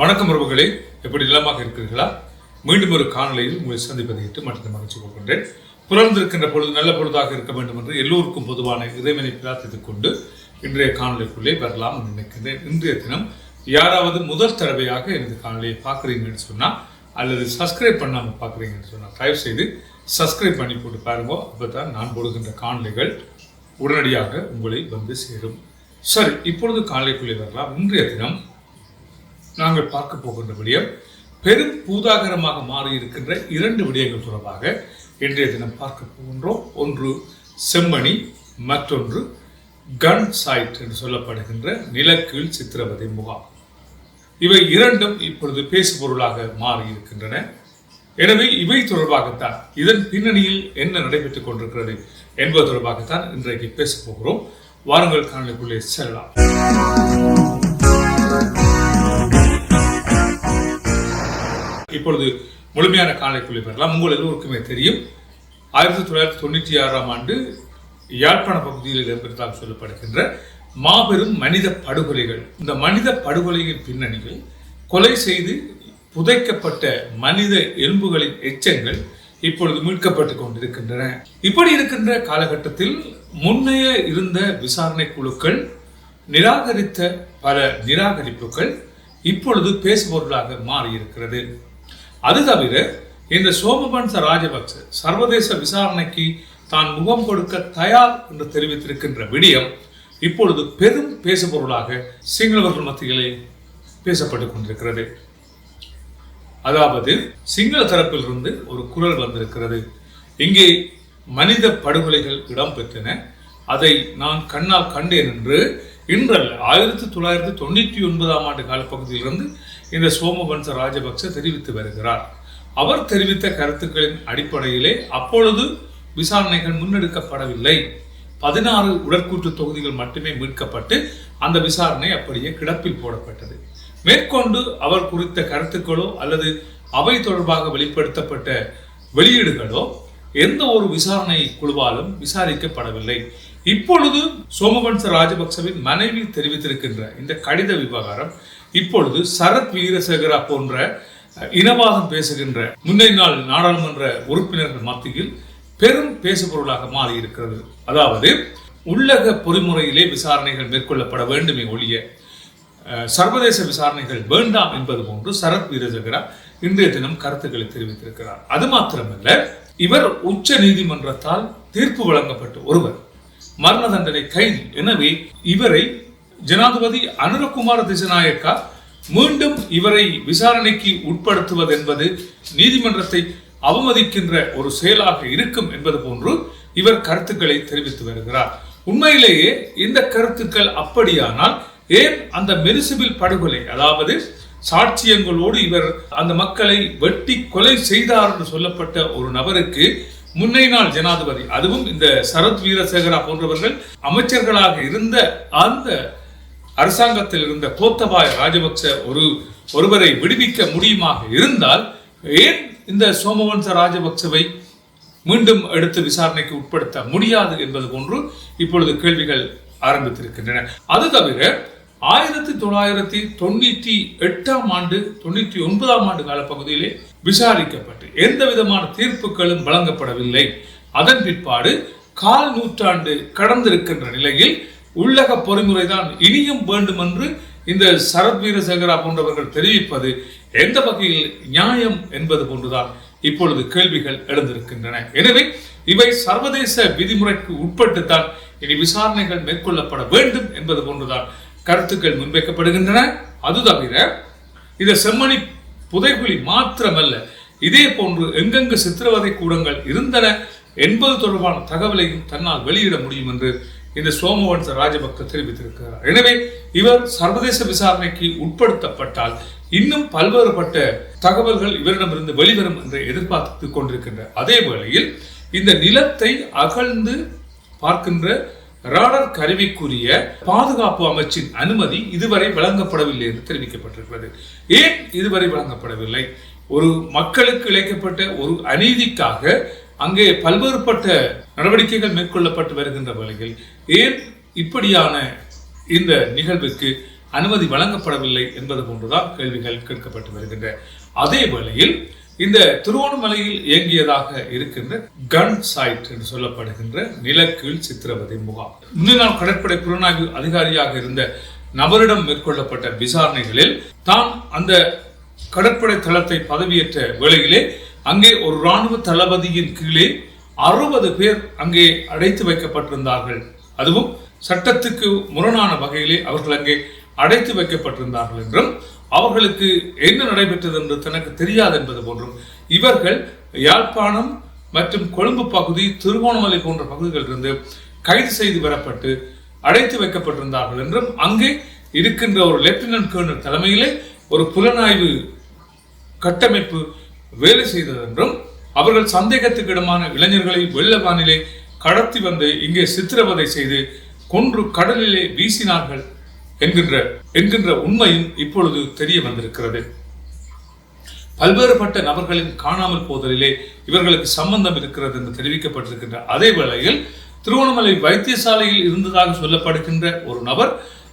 வணக்கம் உறவுகளே. எப்படி நிலமாக இருக்கிறீர்களா? மீண்டும் ஒரு காணொலியில் உங்களை சந்திப்பதை இட்டு மற்ற மகிழ்ச்சி கொள்கின்றேன். புலர்ந்திருக்கின்ற பொழுது நல்ல பொழுதாக இருக்க வேண்டும் என்று எல்லோருக்கும் பொதுவான இறைவனை பிரார்த்தித்துக் கொண்டு இன்றைய காணொலிக்குள்ளே வரலாம் நினைக்கின்றேன். இன்றைய தினம் யாராவது முதல் தடவையாக எனது காணொலியை பார்க்குறீங்கன்னு சொன்னால் அல்லது சப்ஸ்கிரைப் பண்ணாமல் பார்க்குறீங்கன்னு சொன்னால் தயவு செய்து சப்ஸ்கிரைப் பண்ணி போட்டு பாருங்க. அப்போ தான் நான் போடுகின்ற காணொலிகள் உடனடியாக உங்களை வந்து சேரும். சரி இப்பொழுது காணொலிக்குள்ளே வரலாம். இன்றைய தினம் நாங்கள் பார்க்க போகின்ற விடயம் பெரும் பூதாகரமாக மாறி இருக்கின்ற இரண்டு விடயங்கள் தொடர்பாக இன்றைய தினம் பார்க்க போகின்றோம். ஒன்று செம்மணி மற்றொன்று கன் சைட் என்று சொல்லப்படுகின்ற நிலக்கீழ் சித்திரவதை முகாம். இவை இரண்டும் இப்பொழுது பேசுபொருளாக மாறி இருக்கின்றன எனவே இவை தொடர்பாகத்தான் இதன் பின்னணியில் என்ன நடைபெற்றுக் கொண்டிருக்கிறது என்பது தொடர்பாகத்தான் இன்றைக்கு பேசப் போகிறோம். வாருங்கள் காணொலிக்குள்ளே செல்லலாம். இப்பொழுது முழுமையான காணொலிக்குள்ளே பெறலாம். உங்கள் எல்லோருக்குமே தெரியும். ஆயிரத்தி தொள்ளாயிரத்தி தொண்ணூற்றி ஆறாம் ஆண்டு யாழ்ப்பாண பகுதியில் இடம்பெற்றதாக சொல்லப்படுகின்ற மாபெரும் மனித படுகொலைகள். இந்த மனித படுகொலையின் பின்னணியில் கொலை செய்து புதைக்கப்பட்ட மனித எலும்புகளின் எச்சங்கள் இப்பொழுது மீட்கப்பட்டு கொண்டிருக்கின்றன. இப்படி இருக்கின்ற காலகட்டத்தில் முன்னைய இருந்த விசாரணை குழுக்கள் நிராகரித்த பல நிராகரிப்புகள் இப்பொழுது பேசுபொருளாக மாறியிருக்கிறது. அது தவிர இந்த சோமபன்ச ராஜபக்ச சர்வதேச விசாரணைக்கு தான் முகம் கொடுக்க தயார் என்று தெரிவித்திருக்கின்ற விடயம் இப்பொழுது பெரும் பேசுபொருளாக சிங்களவர்கள் மத்தியிலே பேசப்பட்டுக் கொண்டிருக்கிறது. அதாவது சிங்கள தரப்பிலிருந்து ஒரு குரல் வந்திருக்கிறது. இங்கே மனித படுகொலைகள் இடம்பெற்றன. அதை நான் கண்ணால் கண்டேன் என்று இன்றல்ல ஆயிரத்தி தொள்ளாயிரத்தி தொண்ணூற்றி ஒன்பதாம் ஆண்டு காலப்பகுதியிலிருந்து இந்த சோமவன்ச ராஜபக்ச தெரிவித்து வருகிறார். அவர் தெரிவித்த கருத்துக்களின் அடிப்படையிலே அப்பொழுது விசாரணைகள் முன்னெடுக்கப்படவில்லை. பதினாறு உடற்கூற்று தொகுதிகள் மட்டுமே மீட்கப்பட்டு அந்த விசாரணை அப்படியே கிடப்பில் போடப்பட்டது. மேற்கொண்டு அவர் குறித்த கருத்துக்களோ அல்லது அவை தொடர்பாக வெளிப்படுத்தப்பட்ட வெளியீடுகளோ எந்த ஒரு விசாரணை குழுவாலும் விசாரிக்கப்படவில்லை. இப்பொழுது சோமவன்ச ராஜபக்சவின் மனைவி தெரிவித்திருக்கின்ற இந்த கடித விவகாரம் இப்பொழுது சரத் வீரசேகரா போன்ற இனவாதம் பேசுகின்ற முன்னை நாள் நாடாளுமன்ற உறுப்பினர்கள் மத்தியில் பெரும் பேசுபொருளாக மாறி இருக்கிறது அதாவது உள்ளக பொறிமுறையிலே விசாரணைகள் மேற்கொள்ளப்பட வேண்டுமே ஒழிய சர்வதேச விசாரணைகள் வேண்டாம் என்பது போன்று சரத் வீரசேகரா இன்றைய தினம் கருத்துக்களை தெரிவித்திருக்கிறார். அது மாத்திரமல்ல இவர் உச்ச நீதிமன்றத்தால் தீர்ப்பு வழங்கப்பட்ட ஒருவர். மரண தண்டனை கைது எனவே இவரை ஜனாதிபதி அனுரகுமார திசநாயக்கா மீண்டும் இவரை விசாரணைக்கு உட்படுத்துவது என்பது நீதிமன்றத்தை அவமதிக்கின்ற ஒரு செயலாக இருக்கும் என்பது போன்று இவர் கருத்துக்களை தெரிவித்து வருகிறார். உண்மையிலேயே இந்த கருத்துக்கள் அப்படியானால் ஏன் அந்த மெரிசிபில் படுகொலை அதாவது சாட்சியங்களோடு இவர் அந்த மக்களை வெட்டி கொலை செய்தார் என்று சொல்லப்பட்ட ஒரு நபருக்கு முன்னை நாள் ஜனாதிபதி அதுவும் இந்த சரத் வீரசேகரா போன்றவர்கள் அமைச்சர்களாக இருந்த அந்த அரசாங்கத்தில் இருந்த கோத்தபாய ராஜபக்ச ஒரு ஒருவரை விடுவிக்க முடியுமாக இருந்தால் ஏன் இந்த சோமவன்ச ராஜபக்சவை மீண்டும் எடுத்து விசாரணைக்கு உட்படுத்த முடியாது என்பது போன்று இப்பொழுது கேள்விகள் ஆரம்பித்திருக்கின்றன. அது தவிர ஆயிரத்தி தொள்ளாயிரத்தி தொண்ணூற்றி எட்டாம் ஆண்டு தொண்ணூற்றி ஒன்பதாம் ஆண்டு காலப்பகுதியிலே விசாரிக்கப்பட்டு எந்த விதமான தீர்ப்புகளும் வழங்கப்படவில்லை. அதன் பிற்பாடு கால் நூற்றாண்டு கடந்திருக்கின்ற நிலையில் உள்ளக பொறிமுறைதான் இனியும் வேண்டும் என்று இந்த சரத் வீரசேகரா போன்றவர்கள் தெரிவிப்பது எந்த வகையில் நியாயம் என்பது போன்றுதான் இப்பொழுது கேள்விகள் எழுந்திருக்கின்றன. எனவே இவை சர்வதேச விதிமுறைக்கு உட்பட்டுத்தான் இனி விசாரணைகள் மேற்கொள்ளப்பட வேண்டும் என்பது போன்றுதான் கருத்துக்கள் முன்வைக்கப்படுகின்றன. அது தவிர இந்த செம்மணி புதைகுழி மாத்திரமல்ல. இதே போன்று எங்கெங்கு சித்திரவதை கூடங்கள் இருந்தன என்பது தொடர்பான தகவலையும் தன்னால் வெளியிட முடியும் என்று இந்த சோமவன்ச ராஜபக்த தெரிவித்திருக்கிறார். எனவே இவர் சர்வதேச விசாரணைக்கு உட்படுத்தப்பட்டால் இன்னும் பல்வேறுபட்ட தகவல்கள் இவரிடமிருந்து வெளிவரும் என்று எதிர்பார்த்து கொண்டிருக்கின்ற அதே வேளையில் இந்த நிலத்தை அகழ்ந்து பார்க்கின்ற ராடர் கருவிக்குரிய பாதுகாப்பு அமைச்சின் அனுமதி இதுவரை வழங்கப்படவில்லை என்று தெரிவிக்கப்பட்டிருக்கிறது. ஏன் இதுவரை வழங்கப்படவில்லை? ஒரு மக்களுக்கு இழைக்கப்பட்ட ஒரு அநீதிக்காக அங்கே பல்வேறுபட்ட நடவடிக்கைகள் மேற்கொள்ளப்பட்டு வருகின்ற வகையில் ஏன் இப்படியான இந்த நிகழ்வுக்கு அனுமதி வழங்கப்படவில்லை என்பது போன்றுதான் கேள்விகள் கேட்கப்பட்டு வருகின்றன. அதே வேளையில் இந்த திருவோணமலையில் இயங்கியதாக இருக்கின்ற கன் சைட் என்று சொல்லப்படுகின்ற நிலக்கீழ் சித்திரவதை முகாம். முன்னாள் கடற்படை புலனாய்வு அதிகாரியாக இருந்த நபரிடம் மேற்கொள்ளப்பட்ட விசாரணைகளில் தான் அந்த கடற்படை தளத்தை பதவியேற்ற வேளையிலே அங்கே ஒரு ராணுவ தளபதியின் கீழே அறுபது பேர் அங்கே அடைத்து வைக்கப்பட்டிருந்தார்கள். அதுவும் சட்டத்துக்கு முரணான வகையிலே அவர்கள் அங்கே அடைத்து வைக்கப்பட்டிருந்தார்கள் என்றும் அவர்களுக்கு என்ன நடைபெற்றது என்று தனக்கு தெரியாது என்பது போன்றும் இவர்கள் யாழ்ப்பாணம் மற்றும் கொழும்பு பகுதி திருகோணமலை போன்ற பகுதிகளிலிருந்து கைது செய்து வரப்பட்டு அடைத்து வைக்கப்பட்டிருந்தார்கள் என்றும் அங்கே இருக்கின்ற ஒரு லெப்டினன்ட் கர்னல் தலைமையிலே ஒரு புலனாய்வு கட்டமைப்பு வேலை செய்தது என்றும் அவர்கள் சந்தேகத்துக்கிடமான இளைஞர்களை வெள்ளவானிலே கடத்தி வந்து இங்கே சித்திரவதை செய்து கொன்று கடலிலே வீசினார்கள் என்கின்ற என்கின்ற உண்மையும் இப்பொழுது தெரிய வந்திருக்கிறது. பல்வேறுபட்ட நபர்களின் காணாமல் போதலிலே இவர்களுக்கு சம்பந்தம் இருக்கிறது என்று தெரிவிக்கப்பட்டிருக்கின்ற அதே வேளையில் திருவண்ணாமலை வைத்தியசாலையில் இருந்ததாக சொல்லப்படுகின்ற ஒரு நபர்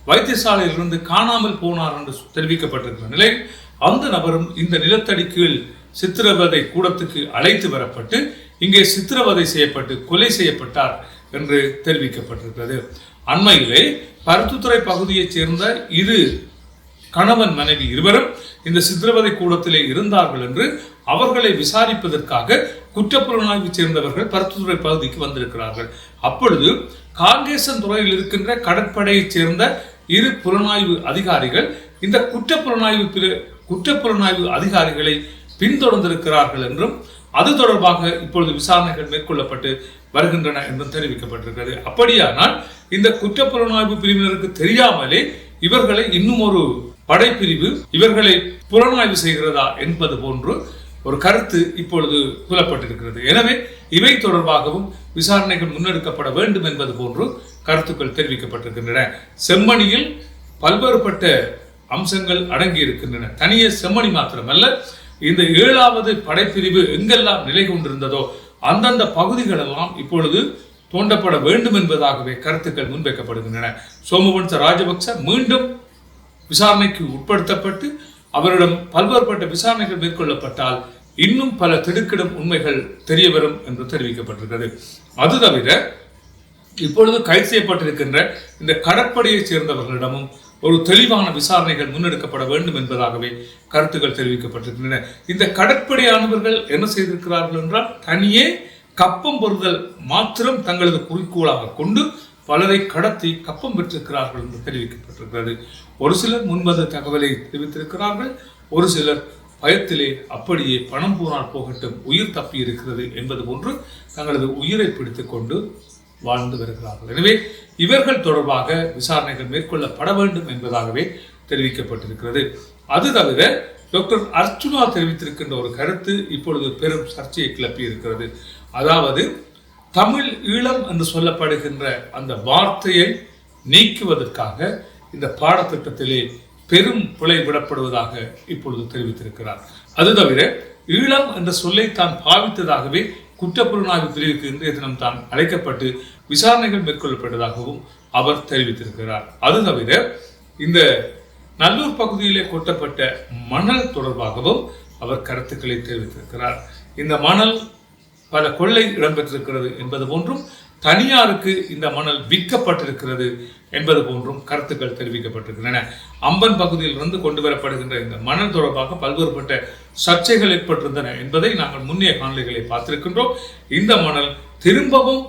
வைத்தியசாலையில் இருந்து காணாமல் போனார் என்று தெரிவிக்கப்பட்டிருக்கிற நிலையில் அந்த நபரும் இந்த நிலத்தடி கீழ் சித்திரவதை கூடத்துக்கு அழைத்து வரப்பட்டு இங்கே சித்திரவதை செய்யப்பட்டு கொலை செய்யப்பட்டார் என்று தெரிவிக்கப்பட்டிருக்கிறது. அண்மையிலே பருத்துத்துறை பகுதியைச் சேர்ந்த இரு கணவன் மனைவி இருவரும் இந்த சித்திரவதை கூடத்திலே இருந்தார்கள் என்று அவர்களை விசாரிப்பதற்காக குற்றப்புலனாய்வு சேர்ந்தவர்கள் பருத்துத்துறை பகுதிக்கு வந்திருக்கிறார்கள். அப்பொழுது காங்கேசன் துறையில் இருக்கின்ற கடற்படையைச் சேர்ந்த இரு புலனாய்வு அதிகாரிகள் இந்த குற்றப்புலனாய்வு பிர- குற்றப்புலனாய்வு அதிகாரிகளை பின்தொடர்ந்திருக்கிறார்கள் என்றும் அது தொடர்பாக இப்பொழுது விசாரணைகள் மேற்கொள்ளப்பட்டு வருகின்றன என்றும் தெரிவிக்கப்பட்டிருக்கிறது. அப்படியானால் இந்த குற்றப்புலனாய்வு பிரிவினருக்கு தெரியாமலே இவர்களை இன்னும் ஒரு படைப்பிரிவு இவர்களை புலனாய்வு செய்கிறதா என்பது போன்று ஒரு கருத்து இப்பொழுது புலப்பட்டிருக்கிறது. எனவே இவை தொடர்பாகவும் விசாரணைகள் முன்னெடுக்கப்பட வேண்டும் என்பது போன்று கருத்துக்கள் தெரிவிக்கப்பட்டிருக்கின்றன. செம்மணியில் பல்வேறுபட்ட அம்சங்கள் அடங்கி இருக்கின்றன தனியே செம்மணி மாத்திரமல்ல இந்த ஏழாவது படைப்பிரிவு எங்கெல்லாம் நிலை கொண்டிருந்ததோ அந்தந்த பகுதிகளெல்லாம் இப்பொழுது தோண்டப்பட வேண்டும் என்பதாகவே கருத்துக்கள் முன்வைக்கப்படுகின்றன. சோமவன்ச ராஜபக்ச மீண்டும் விசாரணைக்கு உட்படுத்தப்பட்டு அவரிடம் பல்வேறுபட்ட விசாரணைகள் மேற்கொள்ளப்பட்டால் இன்னும் பல திடுக்கிடும் உண்மைகள் தெரிய வரும் என்று தெரிவிக்கப்பட்டிருக்கிறது. அது தவிர இப்பொழுது கைது செய்யப்பட்டிருக்கின்ற இந்த கடற்படையைச் சேர்ந்தவர்களிடமும் ஒரு தெளிவான விசாரணைகள் முன்னெடுக்கப்பட வேண்டும் என்பதாகவே கருத்துக்கள் தெரிவிக்கப்பட்டிருக்கின்றன. இந்த கடற்படையானவர்கள் என்ன செய்திருக்கிறார்கள் என்றால் தனியே கப்பம் பெறுதல் மாத்திரம் தங்களது குறிக்கோளாக கொண்டு பலரை கடத்தி கப்பம் பெற்றிருக்கிறார்கள் என்று தெரிவிக்கப்பட்டிருக்கிறது. ஒரு சிலர் முன்வந்த தகவலை தெரிவித்திருக்கிறார்கள் ஒரு சிலர் பயத்திலே அப்படியே பணம் போனால் போகட்டும் உயிர் தப்பி இருக்கிறது என்பது போன்று தங்களது உயிரை பிடித்துக்கொண்டு வாழ்ந்து வருகிறார்கள். எனவே இவர்கள் தொடர்பாக விசாரணைகள் மேற்கொள்ளப்பட வேண்டும் என்பதாகவே தெரிவிக்கப்பட்டிருக்கிறது. அது தவிர டாக்டர் அர்ச்சுனா தெரிவித்திருக்கின்ற ஒரு கருத்து இப்பொழுது பெரும் சர்ச்சையை கிளப்பி இருக்கிறது அதாவது தமிழ் ஈழம் என்று சொல்லப்படுகின்ற அந்த வார்த்தையை நீக்குவதற்காக இந்த பாடத்திட்டத்திலே பெரும் பிழை விடப்படுவதாக இப்பொழுது தெரிவித்திருக்கிறார். அது தவிர ஈழம் என்ற சொல்லை தான் பாவித்ததாகவே குற்றப்புலனாய்வு பிரிவுக்கு இன்றைய தினம் தான் அழைக்கப்பட்டு விசாரணைகள் மேற்கொள்ளப்பட்டதாகவும் அவர் தெரிவித்திருக்கிறார். அது தவிர இந்த நல்லூர் பகுதியிலே கொட்டப்பட்ட மணல் தொடர்பாகவும் அவர் கருத்துக்களை தெரிவித்திருக்கிறார். இந்த மணல் பல கொள்ளை இடம்பெற்றிருக்கிறது என்பது போன்றும் தனியாருக்கு இந்த மணல் விற்கப்பட்டிருக்கிறது என்பது போன்றும் கருத்துக்கள் தெரிவிக்கப்பட்டிருக்கின்றன. அம்பன் பகுதியிலிருந்து கொண்டு வரப்படுகின்ற இந்த மணல் தொடர்பாக பல்வேறுபட்ட சர்ச்சைகள் ஏற்பட்டிருந்தன என்பதை நாங்கள் முன்னைய காணொலிகளை பார்த்திருக்கின்றோம். இந்த மணல் திரும்பவும்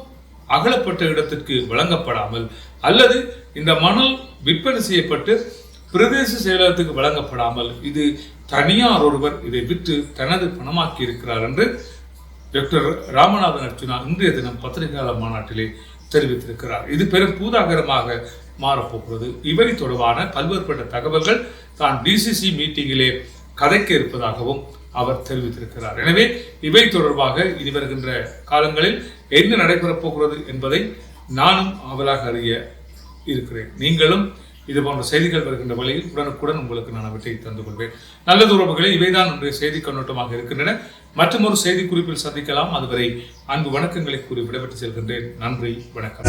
அகலப்பட்ட இடத்திற்கு வழங்கப்படாமல் அல்லது இந்த மணல் விற்பனை செய்யப்பட்டு பிரதேச செயலகத்துக்கு வழங்கப்படாமல் இது தனியார் ஒருவர் இதை விற்று தனது பணமாக்கி இருக்கிறார் என்று டாக்டர் ராமநாதன் அர்ஜுனா இன்றைய தினம் பத்திரிகையாளர் மாநாட்டிலே தெரிவித்திருக்கிறார். இது பெரும் பூதாகரமாக மாறப்போகிறது. இவை தொடர்பான பல்வேறுபட்ட தகவல்கள் தான் டிசிசி மீட்டிங்கிலே கதைக்க இருப்பதாகவும் அவர் தெரிவித்திருக்கிறார். எனவே இவை தொடர்பாக இனி வருகின்ற காலங்களில் என்ன நடைபெறப் போகிறது என்பதை நானும் அவலாக அறிய இருக்கிறேன். நீங்களும் இது போன்ற செய்திகள் வருகின்ற வழியில் உடனுக்குடன் உங்களுக்கு நான் அவற்றை தந்து கொள்வேன். நல்லது உறவுகளே இவைதான் இன்றைய செய்தி கண்ணோட்டமாக இருக்கின்றன. மற்றும் ஒரு செய்தி குறிப்பில் சந்திக்கலாம். அதுவரை அன்பு வணக்கங்களை கூறி விடைபெற்று செல்கின்றேன். நன்றி வணக்கம்.